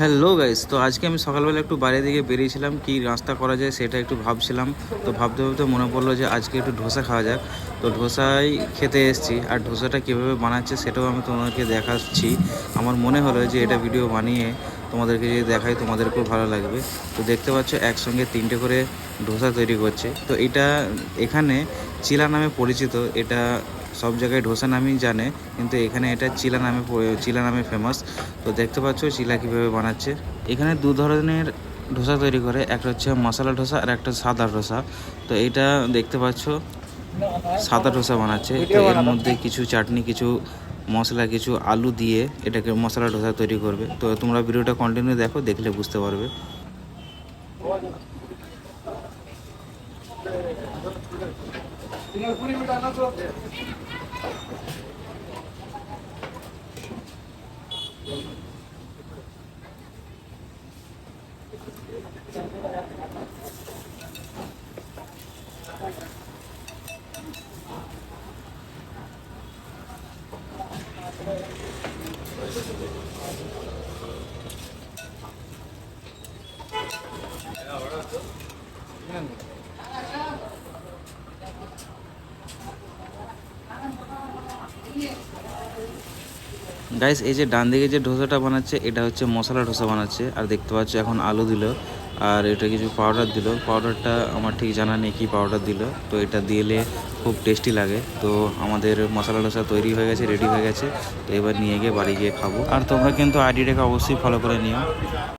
Hello guys, তো আজকে আমি সকালবেলা একটু বাইরে দিকে বেরিয়েছিলাম, কি রাস্তা করা যায় সেটা একটু ভাবছিলাম। তো ভাবতে ভাবতে মনে পড়ল যে আজকে একটু ধোসা খাওয়া যাক। তো ধোসাই খেতে এসেছি, আর ধোসাটা কীভাবে বানাচ্ছে সেটাও আমি তোমাদেরকে দেখাচ্ছি। আমার মনে হলো যে এটা ভিডিও বানিয়ে তোমাদেরকে যদি দেখাই, তোমাদেরকেও ভালো লাগবে। তো দেখতে পাচ্ছ, একসঙ্গে তিনটে করে ধোসা তৈরি করছে। তো এটা এখানে চিলা নামে পরিচিত। এটা সব জায়গায় ধোসা নামেই জানে, কিন্তু এখানে এটা চিলা নামে চিলা নামে ফেমাস তো দেখতে পাচ্ছ, চিলা কীভাবে বানাচ্ছে। এখানে দু ধরনের ধোসা তৈরি করে। একটা হচ্ছে মশলা ধোসা আর একটা সাদা ধোসা। তো এটা দেখতে পাচ্ছ, সাদা ধোসা বানাচ্ছে। তো এর মধ্যে কিছু চাটনি, কিছু মশলা কিছু আলু দিয়ে এটাকে মশলা ধোসা তৈরি করবে। তো তোমরা ভিডিওটা কন্টিনিউ দেখো, দেখলে বুঝতে পারবে। গাইস এই যে ডান দিকে যে ধোসাটা বানাচ্ছে, এটা হচ্ছে মশলা ধোসা বানাচ্ছে। আর দেখতে পাচ্ছ, এখন আলু দিল। আর এটা কিছু পাউডার দিল। পাউডারটা আমার ঠিক জানা নেই কী পাউডার দিল। তো এটা দিলে খুব টেস্টি লাগে। তো আমাদের মশলা টসা তৈরি হয়ে গেছে রেডি হয়ে গেছে। তো এবার নিয়ে গিয়ে বাড়ি গিয়ে খাব। আর তোমরা কিন্তু আইডিটাকে অবশ্যই ফলো করে নিও।